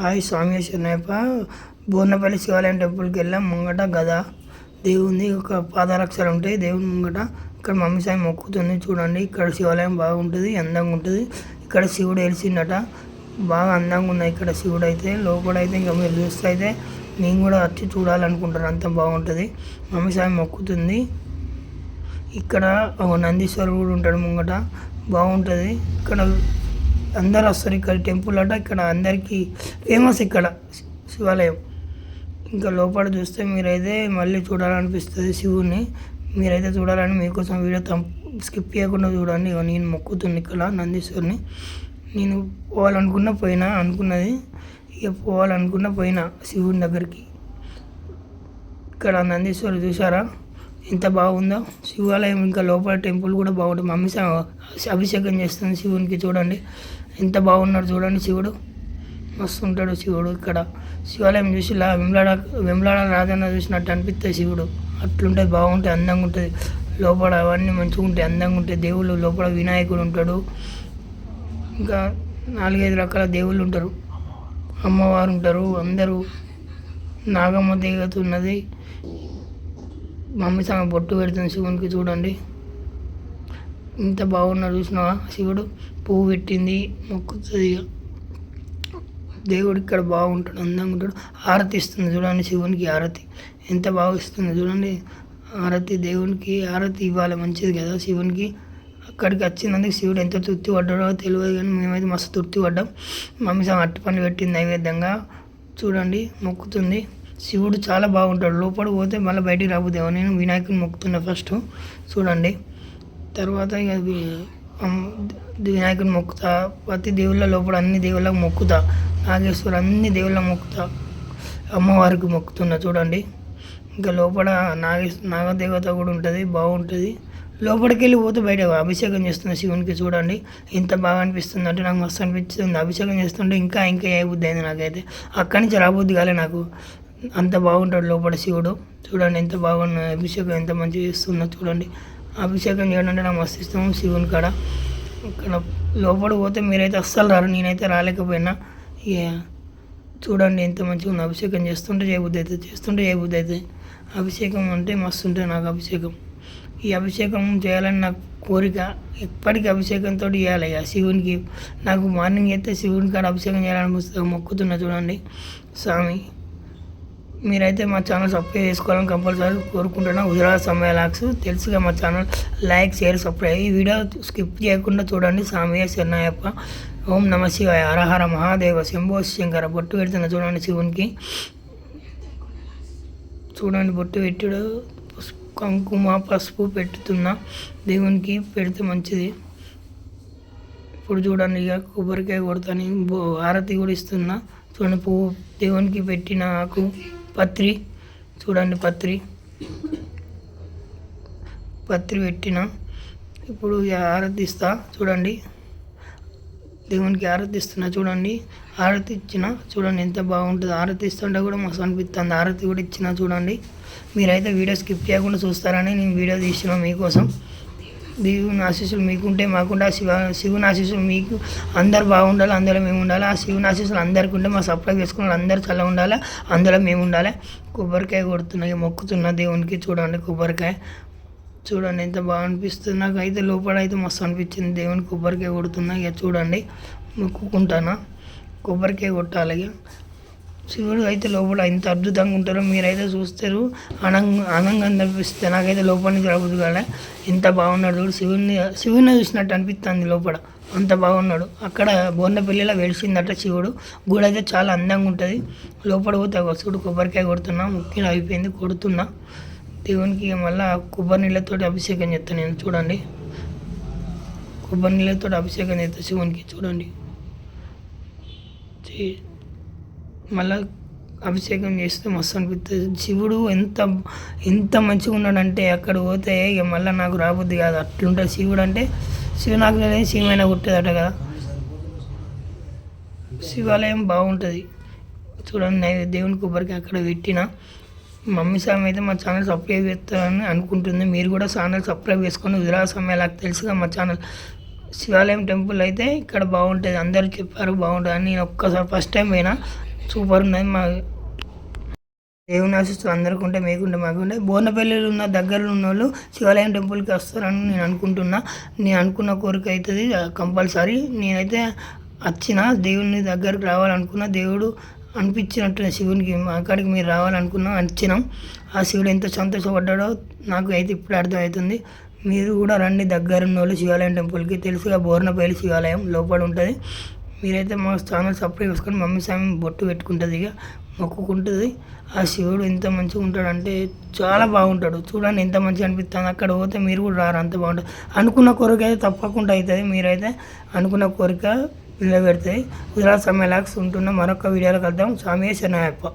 Hi స్వామి శరణయ్యప్ప బోర్నపల్లి శివాలయం టెంపుల్కి వెళ్ళాం ముంగట గద. దేవుంది ఒక పాదరక్షలు ఉంటాయి. దేవుని ముంగట ఇక్కడ మమ్మీ సాయి మొక్కుతుంది. చూడండి ఇక్కడ శివాలయం బాగుంటుంది అందంగా ఉంటుంది. ఇక్కడ శివుడు వెలిసిండట బాగా అందంగా ఉన్నాయి ఇక్కడ శివుడు అయితే లోపల అయితే ఇంకా మీరు చూస్తే అయితే నేను కూడా వచ్చి చూడాలనుకుంటారు అంత బాగుంటుంది. మమ్మీ సాయి మొక్కుతుంది. ఇక్కడ ఒక నందీశ్వరుడు కూడా ఉంటాడు ముంగట. బాగుంటుంది. ఇక్కడ అందరూ వస్తారు ఇక్కడ టెంపుల్ అట ఇక్కడ అందరికీ ఫేమస్ ఇక్కడ శివాలయం. ఇంకా లోపల చూస్తే మీరైతే మళ్ళీ చూడాలనిపిస్తుంది శివుని మీరైతే చూడాలని మీకోసం వీడియో తం స్కిప్ చేయకుండా చూడండి. నేను మొక్కుతుంది ఇక్కడ నందీశ్వరిని. నేను పోవాలనుకున్న పోయినా అనుకున్నది. ఇక పోవాలనుకున్న పోయినా శివుని దగ్గరికి. ఇక్కడ నందీశ్వరు చూసారా ఎంత బాగుందో? శివాలయం ఇంకా లోపల టెంపుల్ కూడా బాగుంటుంది. మమ్మీ అభిషేకం చేస్తుంది శివునికి చూడండి. ఎంత బాగున్నాడు చూడండి శివుడు. మస్తు ఉంటాడు శివుడు ఇక్కడ. శివాలయం చూసి ఇలా వెమ్లాడ వెమ్లాడ రాజన్న చూసినట్టు అనిపిస్తుంది శివుడు. అట్లుంటుంది బాగుంటుంది అందంగా ఉంటుంది. లోపల అవన్నీ మంచిగా ఉంటాయి అందంగా ఉంటాయి దేవుళ్ళు లోపల వినాయకుడు ఉంటాడు. ఇంకా నాలుగైదు రకాల దేవుళ్ళు ఉంటారు. అమ్మవారు ఉంటారు. అందరూ నాగమ్మ దేవత ఉన్నది. మమ్మీ సగం బొట్టు పెడుతుంది శివునికి చూడండి. ఇంత బాగున్నా చూసినావా శివుడు? పువ్వు పెట్టింది మొక్కుతుంది దేవుడు ఇక్కడ బాగుంటాడు అందంగా ఉంటాడు. హారతి ఇస్తుంది చూడండి శివునికి హారతి ఎంత బాగా ఇస్తుంది చూడండి. హారతి దేవునికి హారతి ఇవ్వాలి మంచిది కదా శివునికి. అక్కడికి వచ్చినందుకు శివుడు ఎంత తృప్తి పడ్డాడో తెలియదు కానీ మేమైతే మస్తు తృప్తి పడ్డాం. మమ్మీ సగం అట్టి పని పెట్టింది నైవేద్యంగా. చూడండి మొక్కుతుంది. శివుడు చాలా బాగుంటాడు. లోపల పోతే మళ్ళీ బయటికి రాబోదేమో నేను వినాయకుని మొక్కుతున్నా ఫస్ట్ చూడండి. తర్వాత ఇక వినాయకుని మొక్కుతా. ప్రతి దేవుళ్ళ లోపల అన్ని దేవుళ్ళకి మొక్కుతా. నాగేశ్వరు అన్ని దేవుళ్ళ మొక్కుతా. అమ్మవారికి మొక్కుతున్నా. చూడండి. ఇంకా లోపల నాగేశ్ నాగదేవత కూడా ఉంటుంది. బాగుంటుంది. లోపలికి వెళ్ళి పోతే బయట అభిషేకం చేస్తున్న శివునికి చూడండి. ఎంత బాగా అనిపిస్తుంది అంటే నాకు మస్తు అనిపిస్తుంది అభిషేకం చేస్తుంటే ఇంకా ఇంకా ఏ బుద్ధి అయింది నాకైతే. అక్కడి నుంచి రాబుద్ది కాలే నాకు. అంత బాగుంటాడు లోపల శివుడు. చూడండి ఎంత బాగున్న అభిషేకం ఎంత మంచిగా చేస్తున్నా చూడండి. అభిషేకం చేయడం అంటే నాకు మస్తు ఇష్టం శివుని కాడ. ఇక్కడ లోపల పోతే మీరైతే అస్సలు రారు నేనైతే రాలేకపోయినా. ఇక చూడండి ఎంత మంచిగా ఉంది అభిషేకం చేస్తుంటే చేయబుద్ధి అయితే చేస్తుంటే చేయబుద్ధి అయితే. అభిషేకం అంటే మస్తు ఉంటుంది నాకు అభిషేకం. ఈ అభిషేకం చేయాలని నాకు కోరిక ఎప్పటికీ అభిషేకంతో చేయాలి. ఇక శివునికి నాకు మార్నింగ్ అయితే శివుని కాడ అభిషేకం చేయాలని మొక్కుతున్నా చూడండి. స్వామి మీరైతే మా ఛానల్ సబ్స్క్రైబ్ చేసుకోవాలని కంపల్సరీ కోరుకుంటున్నా. గుజరాత్ సమయ లాక్స్. తెలుసుగా మా ఛానల్. Like share subscribe. ఈ వీడియో స్కిప్ చేయకుండా చూడండి. సామయ్య శరణయ్యప్ప ఓం నమ శివాయ. హరహర మహాదేవ. శంభో శంకర. బొట్టు పెడుతున్నా చూడండి శివునికి. చూడండి బొట్టు పెట్టుడు. కంకుమ కుంకుమ పసుపు పెట్టుతున్నా దేవునికి పెడితే మంచిది. ఇప్పుడు చూడండి ఇక కొబ్బరికాయ కొడతాను. హారతి కూడా ఇస్తున్నా. చూడండి పువ్వు దేవునికి పెట్టిన ఆకు. పత్రి చూడండి పత్రి. పత్రి పెట్టిన ఇప్పుడు ఆరతిస్తా చూడండి. దేవునికి ఆరతిస్తున్నా చూడండి. ఆరతి ఇచ్చిన చూడండి ఎంత బాగుంటుంది. ఆరతి ఇస్తుంటే కూడా మస్తు అనిపిస్తుంది. ఆరతి కూడా ఇచ్చిన చూడండి. మీరైతే వీడియో స్కిప్ చేయకుండా చూస్తారని నేను వీడియో తీసిన మీకోసం. దేవుని ఆశీస్సులు మీకుంటే మాకుంటే ఆ శివ శివుని ఆశీస్సులు మీకు అందరు బాగుండాలి అందులో మేము ఉండాలి. ఆ శివుని ఆశీస్సులు అందరికి ఉంటే మా సప్లై చేసుకున్న అందరు చల్ల ఉండాలి అందులో మేము ఉండాలి. కొబ్బరికాయ కొడుతున్నాయి ఇక మొక్కుతున్నా దేవునికి చూడండి కొబ్బరికాయ. చూడండి ఎంత బాగా అనిపిస్తుంది నాకు అయితే లోపల అయితే మస్తు అనిపించింది. దేవుని కొబ్బరికాయ కొడుతున్నా ఇక చూడండి మొక్కుకుంటానా. కొబ్బరికాయ కొట్టాలి ఇక. శివుడు అయితే లోపల ఎంత అద్భుతంగా ఉంటారో మీరైతే చూస్తారు. ఆనంగ అనంగా అనిపిస్తుంది నాకైతే లోపల నుంచి రాబోదు కదా ఎంత బాగున్నాడు శివుని శివుని చూసినట్టు అనిపిస్తుంది లోపల. అంత బాగున్నాడు. అక్కడ బోర్నపల్లిలో వెలిసిందట శివుడు. గుడి అయితే చాలా అందంగా ఉంటుంది. లోపల పోతే ఒక చూడు కొబ్బరికాయ కొడుతున్నా ముఖ్యం అయిపోయింది కొడుతున్నా. దేవునికి మళ్ళీ మళ్ళా కొబ్బరి నీళ్ళతో అభిషేకం చేస్తాను నేను చూడండి. కొబ్బరి నీళ్ళతో అభిషేకం చేస్తాను శివునికి చూడండి. చే- మళ్ళా అభిషేకం చేస్తే మస్తు అనిపిస్తుంది శివుడు ఎంత ఎంత మంచిగా ఉన్నాడంటే అక్కడ పోతే ఇక మళ్ళీ నాకు రాబుద్ది కాదు. అట్లుంటుంది శివుడు అంటే శివనాకు శివమైన కొట్టేదట కదా. శివాలయం బాగుంటుంది. చూడండి నేను దేవుని కొబ్బరికి అక్కడ పెట్టిన. మమ్మీ సామ్ అయితే మా ఛానల్ సబ్స్క్రైబ్ చేస్తారని అనుకుంటుంది. మీరు కూడా ఛానల్ సబ్స్క్రైబ్ చేసుకొని ఉదరా సమయం నాకు తెలుసుగా మా ఛానల్. శివాలయం టెంపుల్ అయితే ఇక్కడ బాగుంటుంది. అందరూ చెప్పారు బాగుంటుంది అని నేను ఒక్కసారి ఫస్ట్ టైం పోయినా. సూపర్ ఉన్నది మా దేవుని ఆశిస్తులు అందరికీ ఉంటే మీకుంటే మాకుంటే బోర్నపల్లిలో ఉన్న దగ్గరలో ఉన్న వాళ్ళు శివాలయం టెంపుల్కి వస్తారని నేను అనుకుంటున్నా. నేను అనుకున్న కోరిక అవుతుంది కంపల్సరీ. నేనైతే వచ్చిన దేవుని దగ్గరికి రావాలనుకున్న. దేవుడు అనిపించినట్టు శివునికి మా అక్కడికి మీరు రావాలనుకున్నాం వచ్చినాం ఆ శివుడు ఎంత సంతోషపడ్డాడో నాకు అయితే ఇప్పుడు అర్థమవుతుంది. మీరు కూడా రండి దగ్గర ఉన్న వాళ్ళు శివాలయం టెంపుల్కి. తెలుసుగా బోర్నపల్లి శివాలయం లోపల ఉంటుంది. మీరైతే మా ఛానల్ సబ్స్క్రైబ్ చేసుకొని మమ్మీ స్వామి బొట్టు పెట్టుకుంటుంది ఇక మొక్కుకుంటుంది. ఆ శివుడు ఎంత మంచిగా ఉంటాడంటే చాలా బాగుంటాడు. చూడండి ఎంత మంచిగా అనిపిస్తుంది. అక్కడ పోతే మీరు కూడా రారు అంత బాగుంటుంది అనుకున్న కోరిక అయితే తప్పకుండా అవుతుంది. మీరైతే అనుకున్న కోరిక నిలబెడతాయి. గుజరాత్ సమయ లాక్స్ ఉంటున్న మరొక వీడియోలో కలుద్దాం. స్వామి శనాయప్ప